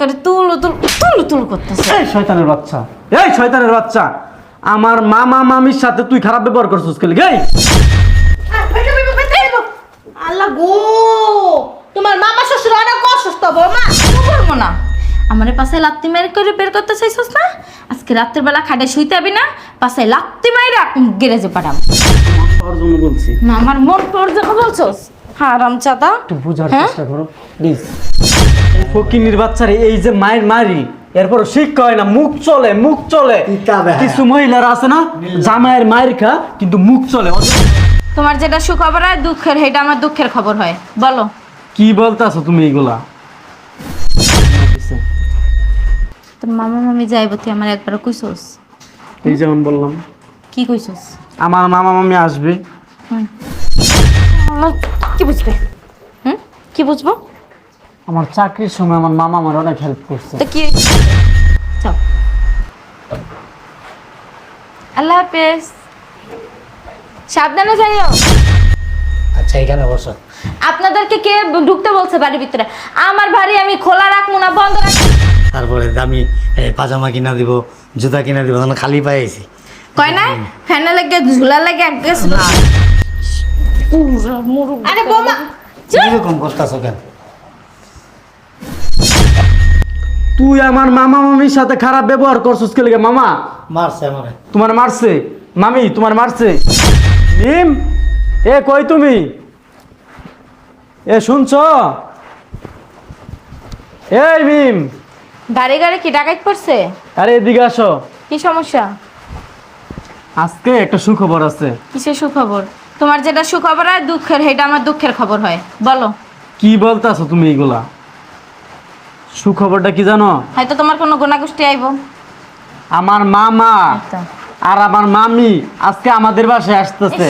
করে তুলু তুল তুলু তুলু করতেছে। এই শয়তানের বাচ্চা এই শয়তানের বাচ্চা আমার মামা মামির সাথে তুই খারাপ ব্যবহার করছিস কেলি গেই আল্লাহ গো তোমার মামা শ্বশুর অনেক অসুস্থ বৌমা করব না। আমার পাশে লাত্তি মেরে করে বের করতে চাইছস না? আজকে রাত্রের বেলা খাটে শুইতে হবি না পাশে লাত্তি মাইরা গ্যারেজে পাঠাম। তোর জন্য বলছি। না আমার মন তোর যখন বলছস। হারাম চাদা একটু বুঝার হ্যাঁ? চেষ্টা করো প্লিজ ফকিনির বাচ্চারে এই যে মায়ের মারি এরপর শিক্ষা হয় না মুখ চলে মুখ চলে। কিছু মহিলারা আছে না জামাইয়ের মায়ের খা কিন্তু মুখ চলে। তোমার যেটা সুখবর হয় দুঃখের সেটা আমার দুঃখের খবর হয়। বলো। কি বলতেছো তুমি এইগুলা? তোর মামা মামি যাইব তুই আমার একবার কইছস? এই যেমন বললাম। কি কইছস? আমার মামা মামি আসবে। কি বুঝবে? হুম? কি বুঝব? আমার চাকরির সময় আমার মামা আমার অনেক হেল্প করছে। তো কি? আল্লাহ হাফেজ। সাবধানে যাইও। আচ্ছা এখানে বসো। আপনাদেরকে কে ঢুকতে বলছে বাড়ির ভিতরে? আমার বাড়ি আমি খোলা রাখব না বন্ধ রাখব। তারপরে দামি এ, পাজামা কিনা দিব জুতা কিনা দিব তখন খালি পাইছি কয় না ফ্যানে লাগে ঝুলা লাগে এক গেছ আরে বৌমা! এরকম করতেছো কেন? তুই আমার মামা মামির সাথে খারাপ ব্যবহার করছিস কে লেগে? মামা। মারছে আমারে। তোমার মারছে। মামি তোমার মারছে। মিম এ কই তুমি? এ শুনছ? এই মিম গাড়ি গাড়ি কি ডাকাত পড়ছে? আরে এদিকে আসো। কি সমস্যা? আজকে একটা সুখবর আছে। কিসের সুখবর? তোমার যেটা সুখবর হয় দুঃখের সেটা আমার দুঃখের খবর হয়। বলো। কি বলতেছো তুমি এইগুলা সুখবরটা কি জানো? হয়তো তোমার কোনো গোনাগুষ্টি আইব। আমার মামা আচ্ছা। আর আমার মামি আজকে আমাদের বাসায় আসতেছে।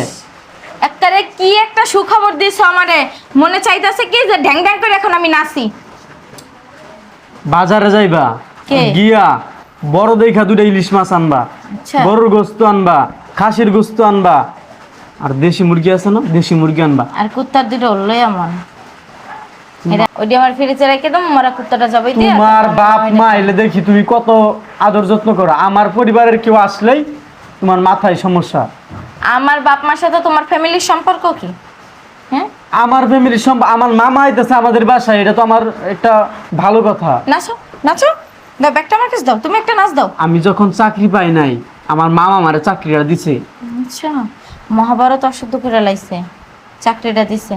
একটারে কি একটা সুখবর দিছো আমারে? মনে চাইতেছে কি যে ঢ্যাং ঢ্যাং করে এখন আমি নাচি। বাজারে যাইবা কে? গিয়া বড় দেখা দুটা ইলিশ মাছ আনবা আচ্ছা। গরুর গোস্ত আনবা খাসির গোস্ত আনবা আর দেশি মুরগি আছে না? দেশি মুরগি আনবা। আর কুত্তার দুটো হলোই আমার এটা ওইটা আমার ফ্রিজে রেখে দাও মরা কুত্তাটা যাবে তোমার বাপ মা এলে দেখি তুমি কত আদর যত্ন করো। আমার পরিবারের কেউ আসলেই তোমার মাথায় সমস্যা। আমার বাপ মার সাথে তোমার ফ্যামিলির সম্পর্ক কি? হ্যাঁ? আমার ফ্যামিলির সব আমার মামা আইতেছে আমাদের বাসায় এটা তো আমার একটা ভালো কথা। নাচো নাচো। দাও ব্যাগটা আমার কাছে দাও তুমি একটা নাচ দাও। আমি যখন চাকরি পাই নাই আমার মামা আমারে চাকরিটা দিছে। আচ্ছা মহাভারত অশুদ্ধ করে লাইছে চাকরিটা দিছে।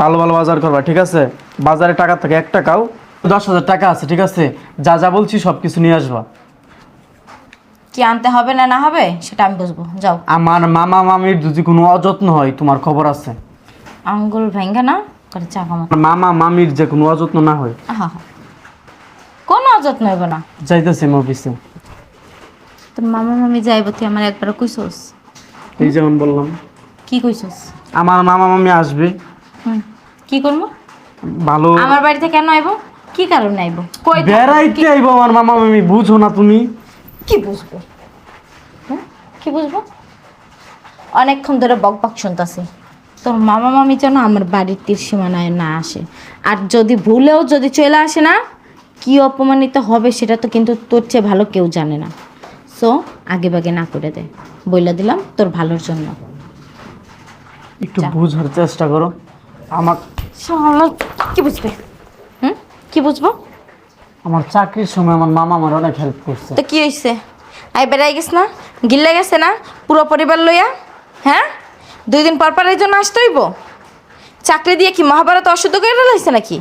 ভালো ভালো বাজার করবা ঠিক আছে? বাজারে টাকা থাকে এক টাকাও দশ হাজার টাকা আছে ঠিক আছে? যা যা বলছি সব কিছু নিয়ে আসবা। কি আনতে হবে না না হবে সেটা আমি বুঝব। যাও। আমার মামা মামির যদি কোনো অযত্ন হয় তোমার খবর আছে? আঙ্গুল ভেঙ্গে না করে চা কামা আমার মামা মামির যে কোনো অযত্ন না হয়। আহা কোনো অযত্ন হইব না। যাইতেছে আমি অফিসে। তোর মামা মামি যাইব তুই আমার একবার কইছস? এই যেমন বললাম। কি কইছস? আমার মামা মামি আসবে। কি করব? ভালো আমার বাড়িতে কেন আইব? কি কারণে আইব? কই? বেড়াইতে আইবো আমার মামা মামি বুঝো না তুমি। কি বুঝব? কি বুঝব? অনেকক্ষণ ধরে বক বক শুনতাছি। তোর মামা মামি যেন আমার বাড়ির তীর সীমানায় না আসে। আর যদি ভুলেও যদি চলে আসে না কি অপমানিত হবে সেটা তো কিন্তু তোর চেয়ে ভালো কেউ জানে না। সো আগে বাগে না করে দে। বইলা দিলাম তোর ভালোর জন্য। একটু বুঝার চেষ্টা করো। আমার শালা, কি বুঝবে? হুম? কি বুঝব? আমার চাকরির সময় আমার মামা আমার অনেক হেল্প করছে। তো কি হয়েছে আই বেড়াই গেছ না? গিল্লে গেছে না? পুরো পরিবার লইয়া? হ্যাঁ? দুই দিন পর পর এই জন্য আসতে হইব? চাকরি দিয়ে কি মহাভারত অশুদ্ধ করে ফেলাইছে নাকি?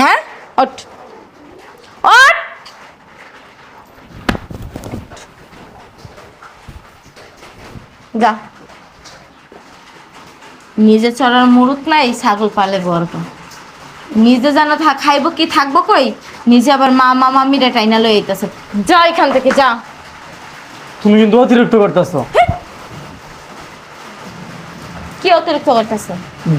হ্যাঁ? ওঠ। ওঠ! যা। নিজে চড়ার মুরুত নাই ছাগল পালে বর্গ নিজে যেন খাইব কি থাকব কই? নিজে আবার মা মা মামিরা টাইনা লই আইতাছে। যা এখান থেকে যা। তুমি কিন্তু অতিরিক্ত করতেছো। কি অতিরিক্ত করতেছে?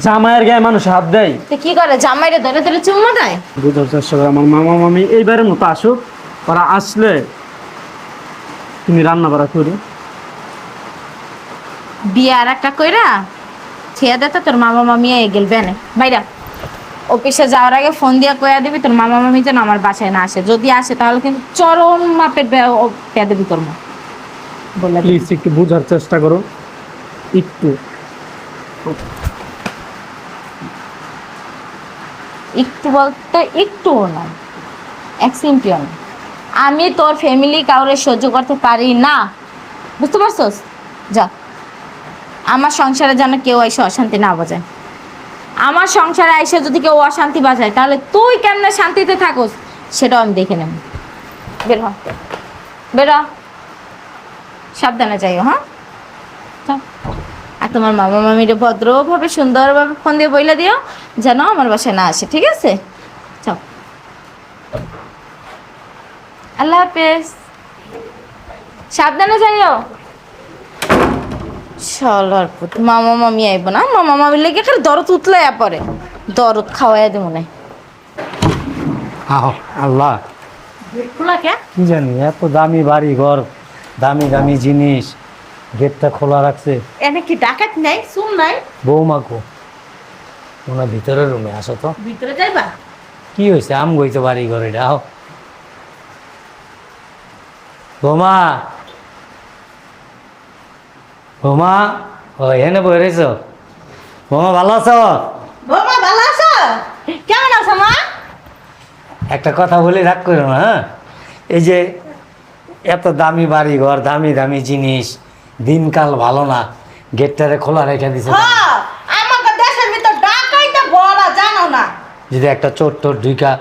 জামাইয়ের গায়ে মানুষ হাত দেয়। তো কি করে জামাইরে ধরে ধরে চুম্মা দেয়? বুঝার চেষ্টা করো আমার মামা মামি এইবারের মতো আসুক ওরা আসলে তুমি রান্না বাড়া করো। বিয়ে আর একটা কইরা থিয়া দে তো তোর মামা মামি এ গেলবে না বাইরা অফিসে যাওয়ার আগে ফোন দিয়ে কয়া দিবি তোর মামা মামি যেন আমার বাসায় না আসে। যদি আসে তাহলে কিন্তু চরম মাপের পেয়া দিবি তোর মা। বলে। প্লিজ একটু বোঝার চেষ্টা করো। একটু। একটু বলতে একটুও না। এক সিম্পিও না আমি তোর ফ্যামিলি কাউরে সহ্য করতে পারি না। বুঝতে পারছস? যা। আমার সংসারে যেন কেউ এসে অশান্তি না বাজায়। আমার সংসারে এসে যদি কেউ অশান্তি বাজায়, তাহলে তুই কেমনে শান্তিতে থাকোস? সেটাও আমি দেখে নেব। বের হ। বের সাবধানে যাইও হ্যাঁ। আর তোমার মামা মামিরে ভদ্রভাবে, সুন্দরভাবে ফোন দিয়ে বইলে দিও, যেন আমার বাসায় না আসে, ঠিক আছে? যাও আল্লাহ হাফেজ। সাবধানে যাইও। পুত মামা মামি আইব না? মামা মামি লেগে খালি দরদ উতলাইয়া পরে দরদ খাওয়াইয়া দেবো না। আহ আল্লাহ। খোলা কে? কি জানি এত দামি বাড়ি ঘর দামি দামি জিনিস। গেটটা খোলা রাখছে। এনে কি ডাকাত নাই? শুন নাই? ভিতরের রুমে আসো তো। ভিতরে যাইবা? কি হয়েছে আম গইতে বাড়ি ঘর বৌমা বৌমা ও এনে বই রয়েছ? বৌমা ভালো আছো? বৌমা ভালো আছো? কেমন আছো মা? একটা কথা বলে রাগ করো না হ্যাঁ? এই যে এত দামি বাড়ি ঘর দামি দামি জিনিস দিনকাল ভালো না গেটটারে খোলা রেখে দিছে আমাদের দেশের ভিতর ডাকাইতে বড় জানো না? যদি একটা চোর টোর ঢুকা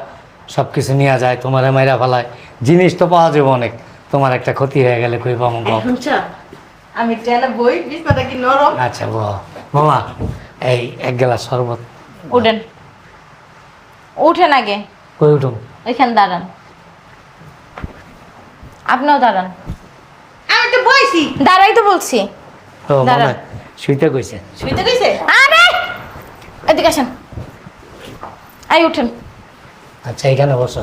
সব কিছু নেওয়া যায় তোমার মাইরা ফেলায় জিনিস তো পাওয়া যাবে অনেক তোমার একটা ক্ষতি হয়ে গেলে কই পাবো আমি ট্রেনে বই বিছনাটা কি নরম? আচ্ছা মামা এই এক গ্লাস শরবত। উঠেন। উঠেন আগে। কই উঠুম? এখানে দাঁড়ান। আপনিও দাঁড়ান। আমি তো বইছি। দাঁড়াই তো বলছি। ও মামা দাঁড়ান। শুইতে কইছে। শুইতে কইছে? আরে! এদিকে আসেন। আই উঠেন। আচ্ছা এখানে বসো।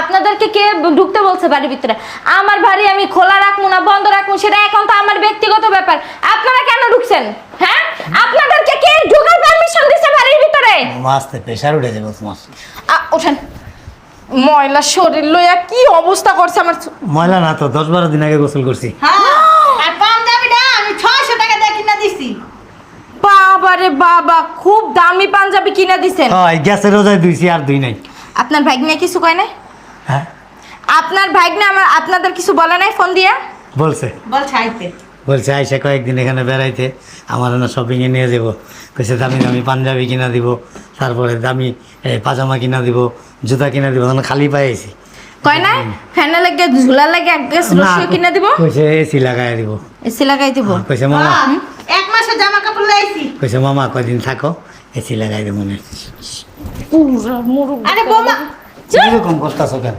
আপনাদেরকে কে ঢুকতে বলছে বাড়ির ভিতরে? আমার বাড়ি আমি খোলা রাখব না বন্ধ রাখব সেটা এখন তো আমার ব্যক্তিগত ব্যাপার। আপনারা কেন ঢুকছেন? হ্যাঁ? আপনাদেরকে কে ঢোকার পারমিশন দিছে বাড়ির ভিতরে? মামা আসতে প্রেশার উঠে যাবে তোমার আ, ওঠেন। ময়লা শরীর লইয়া কি অবস্থা করছে আমার ময়লা না তো দশ বারো দিন আগে গোসল করছি। হ্যাঁ আর পাঞ্জাবিটা আমি ছয়শো টাকা দিয়ে কিনা দিছি। বাবা রে বাবা খুব দামি পাঞ্জাবি কিনা দিছেন। হয় গ্যাসের রোজায় দুইছি আর দুই নাই। আপনার ভাগ্নে কিছু কয় নাই? হ্যাঁ। আপনার ভাগ্নে আমার আপনাদের কিছু বলে নাই ফোন দিয়া? বলছে। বল ছাইতে বলছে আইসা কয়েকদিন এখানে বেড়াইতে আমার না শপিংয়ে নিয়ে যাব। কইছে দামি দামি পাঞ্জাবি কিনা দিব তারপরে দামি পাজামা কিনা দিব জুতা কিনা দিব তখন খালি পাইছি কয় নাই? ফ্যানে লাগে ঝুলা লাগে এক গ্যাস রসিও কিনা দিব? কইছে এসি লাগাই দিব। এসি লাগাই দিব? কইছে মামা হ্যাঁ, এক মাসের জামা কাপড় লাইছি কইছে মামা কয়দিন থাকো এসি লাগাই দিব মনে পুরা মুরুব আরে বৌমা এরকম করতেছো কেন?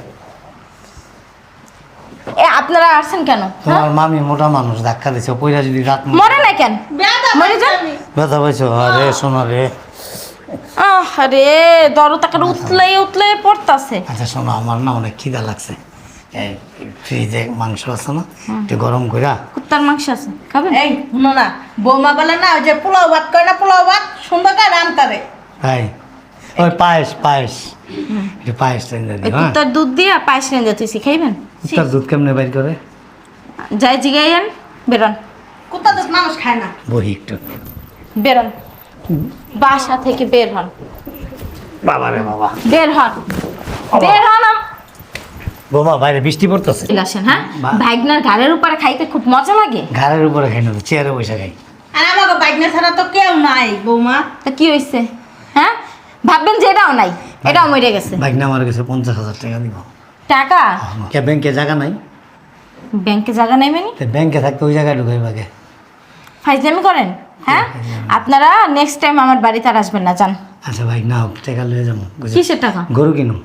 এ আপনারা আসছেন কেন? হ্যাঁ? তোমার মামি মোটা মানুষ ধাক্কা দিছে পয়লা যদি রাত মরে নাই কেন? বেদা মরে যান। আমি ব্যথা পাইছো আরে শোনো রে। আরে উতলে উতলে পড়তাছে। আচ্ছা শোনো আমার না অনেক খিদা লাগছে। এই ফ্রিজে মাংস আছে না একটু গরম কইরা। কুত্তার মাংস আছে খাবেন? এই শুনো না বৌমা বলে না ওই যে পোলাও ভাত করে না পোলাও ভাত? সুন্দর করে রাম করে তাই ওই পায়েস পায়েস। একটু পায়েস ওই দিই হ্যাঁ। কুত্তার দুধ দিয়ে পায়েস রেঞ্জে তুই খাইবেন তার দুধ কেমনে বাইর করে? যাই জিগাইয়েন বেরোন। কুত্তা তো মানুষ খায় না। বহি একটু। বেরোন। বাসা থেকে বের হন। বাবা রে বাবা। বের হন। বের হন। বোমা বাইরে বৃষ্টি পড়তেছে। আসেন হ্যাঁ? ভাইগনার ঘাড়ের উপরে খাইতে খুব মজা লাগে। ঘাড়ের উপরে খাই না চেয়ারে বসে খাই। আর আমাকে বাইকনা ছাড়া তো কেউ নাই বৌমা। তা কি হয়েছে হ্যাঁ? ভাববেন যে এটাও নাই এটাও মরে গেছে। বাইক না আমার কাছে পঞ্চাশ হাজার টাকা দিব। টাকা? কে ব্যাংকে জায়গা নাই? ব্যাংকে জায়গা নেবেনি তো ব্যাংকে থাকতে ওই জায়গায় ঢুকাই বাগে ফাইজলামি করেন হ্যাঁ? আপনারা নেক্সট টাইম আমার বাড়িতে আর আসবেন না যান। আচ্ছা না হোক টাকা লয়ে যাব? কিসের টাকা? গরু কিনুম।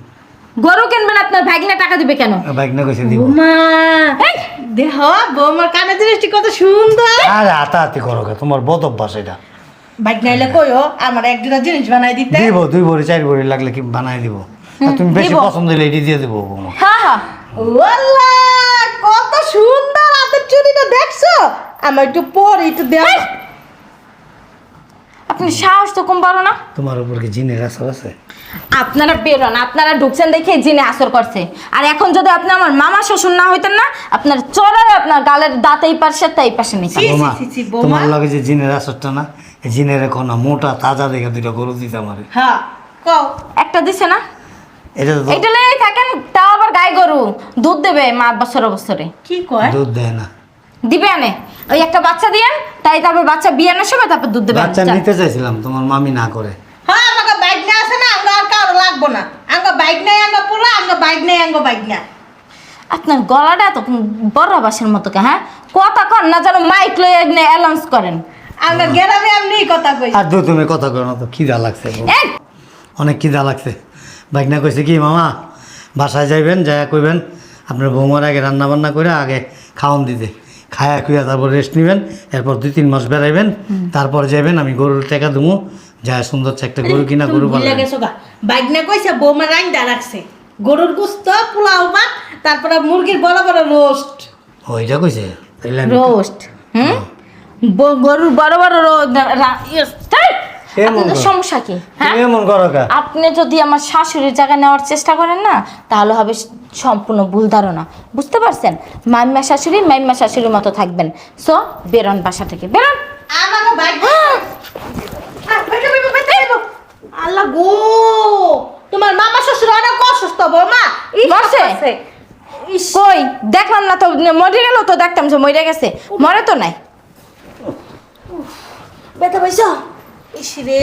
গরু কিনবেন আপনার ভাগনা টাকা দিবে কেন? বাইক না কইছে দিব। মা দেহ বৌমার কানের দৃষ্টি কত সুন্দর। আরে হাতাহাতি করো তোমার বদ অভ্যাস এটা। বাইক নাইলে কইও আমার এক দুটা জিনিস বানাই দিতে। দিব দুই ভরি চার ভরি লাগলে কি বানাই দিব? তুমি বেশি পছন্দ হলে এটি দিয়ে দেবো হ্যাঁ হ্যাঁ ওয়াল্লা কত সুন্দর হাতের চুড়িটা দেখছ? আমার একটু পরে একটু দেখ। আপনি সাহস তো কম বলো না? তোমার উপর কি জিনের আসর আছে? আপনারা বেরোন আপনারা ঢুকছেন দেখে জিনে আসর করছে। আর এখন যদি আপনি আমার মামা শ্বশুর না হইতেন না আপনার চড়াই আপনার গালের দাঁত এই পাশে তাই পাশে নিচ্ছে। তোমার লগে যে জিনের আসরটা না জিনের এখন না মোটা তাজা দেখে দুইটা গরু দিতে আমারে। হ্যাঁ কও। একটা দিছে না? এটা তো এটা লেগে থাকেন তাও আবার গাই গরু। দুধ দেবে মা বছরে বছরে। কি কয়? দুধ দেয় না। দিবে আনে। ওই একটা বাচ্চা দিয়েন তাই তারপর বাচ্চা বিয়ানোর সময় তারপর দুধ দেবে। বাচ্চা নিতে চাইছিলাম তোমার মামি না করে। হ্যাঁ আমাকে বাইক না আছে না আমরা আর কারও লাগবো না। আঙ্গ বাইক নাই আঙ্গ পোলা আঙ্গ বাইক নাই আঙ্গ বাইক না আপনার গলাটা এত বড় বাসের মতো কে হ্যাঁ? কথা কন না যেন মাইক লয়ে অ্যালাউন্স করেন। আঙ্গ গেরামে এমনি কথা কই। আর দু তুমি কথা করো না তো খিদা লাগছে অনেক খিদা লাগছে। বাইক না কইছে কি মামা বাসায় যাইবেন যাইয়া কইবেন আপনার বৌমার আগে রান্না বান্না করে আগে খাওয়ান দিতে। খায়া খুয়া তারপর রেস্ট নেবেন এরপর দুই তিন মাস বেড়াইবেন তারপর যাবেন আমি গরুর টাকা দেবো যা সুন্দর একটা গরু কিনা গরু বাইক না কইছে বৌমা রাইন্দা রাখছে। গরুর গুস্ত পোলাও ভাত তারপরে মুরগির বড় বড় রোস্ট। ওইটা কইছে? রোস্ট। হুম? গরুর বড় বড় আপনাদের করো। সমস্যা কি? হ্যাঁ? আপনি যদি আমার শাশুড়ির জায়গা নেওয়ার চেষ্টা করেন না তাহলে হবে সম্পূর্ণ ভুল ধারণা। বুঝতে পারছেন? মাইমা শাশুড়ি মাইমা শাশুড়ির মতো থাকবেন। সো বেরোন বাসা থেকে। বেরোন! আল্লাহ গো! তোমার মামা শ্বশুর অনেক অসুস্থ বৌমা। কই? দেখলাম না তো মরে গেল তো দেখতাম যে মরে গেছে। মরে তো নাই। ব্যথা পাইছো? ইস রে।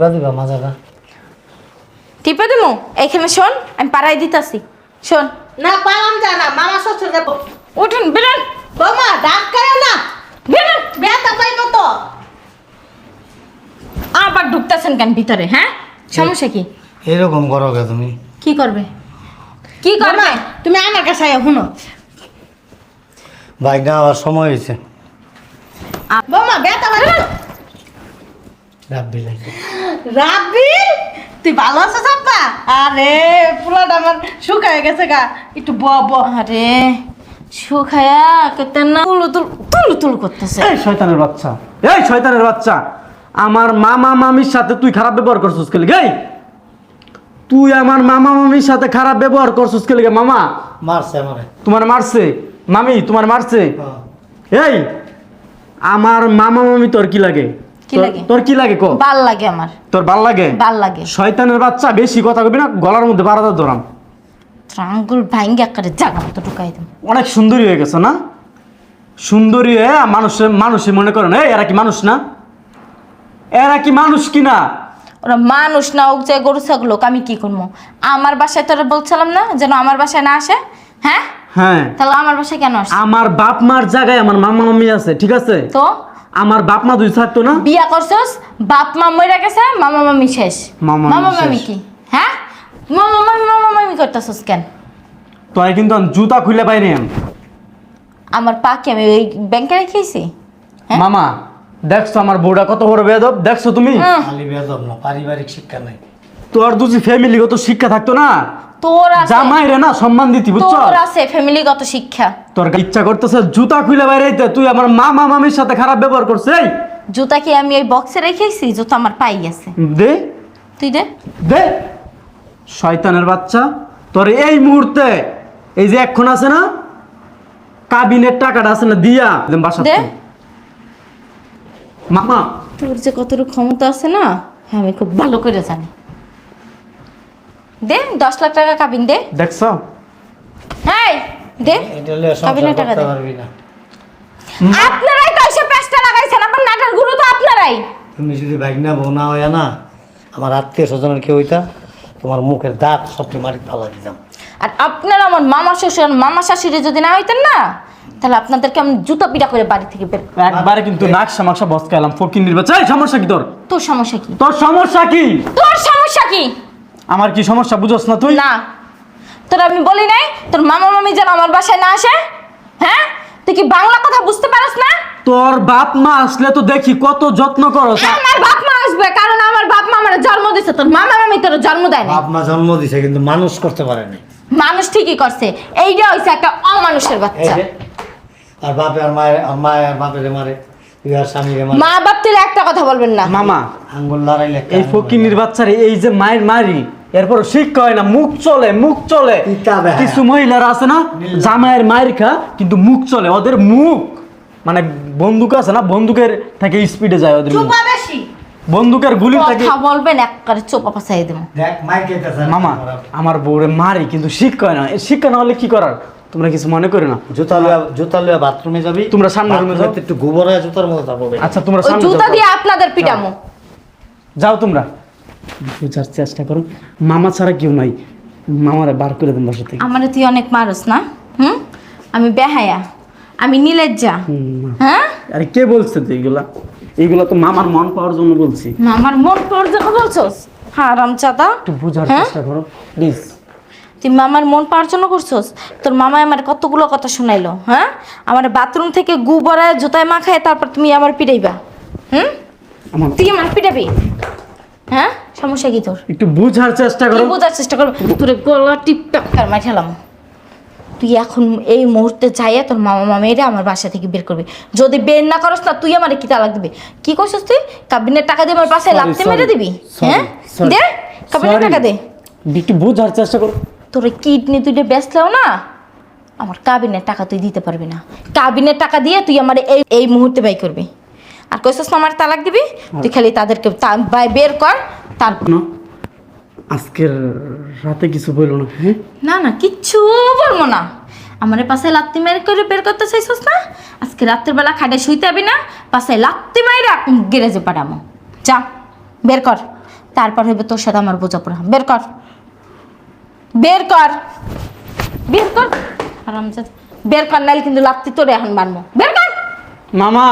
বাদ দিবা মাজাটা টিপে দিমু? এখানে শোন আমি পাড়াই দিতাছি। শোন। না পালাম যায় না মামা শ্বশুর যাব। উঠুন বেরোন। বৌমা ডাক করে না। বেরোন। ব্যথা পাইবো তো। আবার ঢুকতেছেন কেন ভিতরে হ্যাঁ? সমস্যা কি? এরকম করো কা তুমি। কি করবে? কি করবে? তুমি আমার কাছে শুনো। না আবার সময় হয়েছে বৌমা তুই ভালো আছিস আব্বা? আরে আমার শুকায় গেছে গা। একটু ব ব। আরে শুকায়া কেতে না তুলু তুল তুলু তুলু করতেছে। এই শয়তানের বাচ্চা এই শয়তানের বাচ্চা। আমার মামা মামির সাথে তুই খারাপ ব্যবহার করছিস কে লিগে? তুই আমার মামা মামির সাথে খারাপ ব্যবহার করছিস কে লিগে? মামা? মারছে আমারে। তোমার মারছে? মামি তোমার মারছে? এই আমার মামা মামি তোর কি লাগে? কি তোর- লাগে? তোর কি লাগে কো? ভালো লাগে আমার। তোর ভালো লাগে? ভালো লাগে। শয়তানের বাচ্চা বেশি কথা কবি না গলার মধ্যে বারাদা ধরাম। আঙ্গুল ভাঙ্গা করে জাগা মতো ঢুকাই দেব। অনেক সুন্দরী হয়ে গেছে না? সুন্দরী হয়ে মানুষের মানুষই মনে করে না এরা কি মানুষ না? এরা কি মানুষ কি না? ওরা মানুষ না হোক যে গরু ছাগল হোক, আমি কি করব? আমার বাসায় তোরা বলছিলাম না যেন আমার বাসায় না আসে? হ্যাঁ? হ্যাঁ। তাহলে আমার বাসায় কেন আমার বাপ মার জায়গায় আমার মামা মামি আছে ঠিক আছে? তো? আমার বাপ মা দুই থাকতো না? বিয়া করছস বাপ মা মরে গেছে মামা মামি শেষ। মামা মামি। কি? হ্যাঁ? মামা মামি মামা মামি করতেছস কেন? তোরা কিন্তু আমি জুতা খুলে পাইনি আমার পা কি আমি ওই ব্যাংকে রেখেছি হ্যাঁ? মামা দেখছ আমার বউটা কত বড় বেদব দেখছ তুমি? খালি বেদব না পারিবারিক শিক্ষা নাই। তোর দুজি ফ্যামিলিগত শিক্ষা থাকতো না? তোর আছে। জামাই রে না সম্মান দিতি বুঝছ? তোর আছে ফ্যামিলিগত শিক্ষা। তোর ইচ্ছা করতেছে জুতা খুলে বাইরে তুই আমার মামা মামির সাথে খারাপ ব্যবহার করছিস জুতা কি আমি ওই বক্সে রেখেছি? জুতা আমার পাই গেছে। দে। তুই দে। দে। শয়তানের বাচ্চা তোর এই মুহূর্তে এই যে এখন আছে না কাবিনের টাকাটা আছে না দিয়া। বাসা দে। মামা। তোর যে কতটুকু ক্ষমতা আছে না হ্যাঁ আমি খুব ভালো করে জানি। দে দশ লাখ টাকা কাবিন দে। দেখছ? হ্যাঁ দে। কাবিনের টাকা দে। পারবি না। আপনারাই তো এসে লাগাইছেন আমার নাটার গুরু তো আপনারাই। তুমি যদি বাইক না বউ না হইয়া না আমার আত্মীয় স্বজনের কেউ হইতা তোমার মুখের দাঁত সবটি মারি ফালা দিতাম। আর আপনারা আমার মামা শ্বশুর মামা শাশুড়ি যদি না হইতেন না তাহলে আপনাদেরকে আমি জুতো পিটা করে বাড়ি থেকে বের একবারে কিন্তু নাক মাকশা বসকে এলাম ফকির নির্বাচন। এই সমস্যা কি তোর? তোর সমস্যা কি? তোর সমস্যা কি? তোর সমস্যা কি? আমার কি সমস্যা বুঝোস না তুই? না। তোর আমি বলি নাই? তোর মামা মামি যেন আমার বাসায় না আসে? হ্যাঁ? তুই কি বাংলা কথা বুঝতে পারস না? তোর বাপ মা আসলে তো দেখি কত যত্ন করস। আমার বাপ মা আসবে কারণ আমার বাপ মা আমার জন্ম দিছে। তোর মামা মামি তোর জন্ম দেয় না বাপ মা জন্ম দিছে কিন্তু মানুষ করতে পারেনি মানুষ ঠিকই করছে। এইটা হইছে একটা অমানুষের বাচ্চা। যে আর বাপে আর মায়ের আর মায়ের আর বাপেরে মারে। মা একটা কথা বলবেন না। মামা আঙ্গুল লড়াইলে এই ফকিনির বাচ্চারে এই যে মায়ের মারি এরপর শিক্ষা হয় না মুখ চলে মুখ চলে। কিছু মহিলারা আছে না জামাইয়ের মায়ের খা কিন্তু মুখ চলে ওদের মুখ। মানে বন্দুক আছে না বন্দুকের থেকে স্পিডে যায় ওদের মুখ। বন্দুকের গুলি থেকে কথা বলবেন একবারে চোপা পাশাই দেবো। দেখ মাইক মামা আমার বউরে মারি কিন্তু শিক্ষা হয় না। শিক্ষা না হলে কি করার? তোমরা কিছু মনে করো না। জুতা লইয়া জুতা লইয়া বাথরুমে যাবি। তোমরা সামনে রুমে যাও। একটু গোবর জুতার মতো যাব আচ্ছা তোমরা সামনে জুতা যাও। দিয়ে আপনাদের পিটামো। যাও তোমরা। বুঝার চেষ্টা করো। মামা ছাড়া কেউ নাই। মামারে বার করে দেন বাসা থেকে। আমারে তুই অনেক মারস না? হুম? আমি বেহায়া। আমি নীলেজ্জা। হুম, হ্যাঁ? আরে কে বলছে তো এইগুলা এইগুলা তো মামার মন পাওয়ার জন্য বলছি। আমার মন পর যখন বলছস? হারাম চাদা একটু বুঝার হ্যাঁ? চেষ্টা করো। প্লিজ। তুই মামার মন পাওয়ার জন্য করছস? তোর মামা আমার কতগুলো কথা শোনাইলো হ্যাঁ? আমার বাথরুম থেকে গু বড়ায় জুতায় মাখায় তারপর তুমি আমার পিটাইবা হুম? তুই আমার পিটাবি? হ্যাঁ? সমস্যা কি তোর? একটু বুঝার চেষ্টা করো। বোঝার চেষ্টা করব। তোর গলা টিপটাপ আর মাঠালাম তুই এখন এই মুহূর্তে যাইয়া তোর মামা মামিরা আমার বাসা থেকে বের করবি। যদি বের না করস না তুই আমার কি তালাক দিবি? কি করছিস তুই? কাবিনের টাকা দিয়ে আমার বাসায় লাগতে মেরে দিবি? হ্যাঁ. দে কাবিনের টাকা দে। একটু বুঝার চেষ্টা করো। তোর কিডনি তুই বেচলেও না আমার কাবিনের টাকা তুই দিতে পারবি না। কাবিনের টাকা দিয়ে তুই আমার এই এই মুহূর্তে ব্যয় করবি। আর কইছিস না আমার তালাক দিবি? তুই খালি তাদেরকে বাই বের কর তারপর আজকের রাতে কিছু বলল না হ্যাঁ? না না কিচ্ছু বলব না। আমার পাশে লাত্তি মেরে করে বের করতে চাইছস না? আজকে রাত্রের বেলা খাটে শুইতে হবে না পাশে লাত্তি মাইরা গ্যারেজে পাঠামো। যা বের কর। তারপর হইবে তোর সাথে আমার বোঝাপড়া। বের কর। বের কর। বের কর। আরাম বের কর, নাইলে কিন্তু লাত্তি তোরে এখন মারবো বের কর। মামা!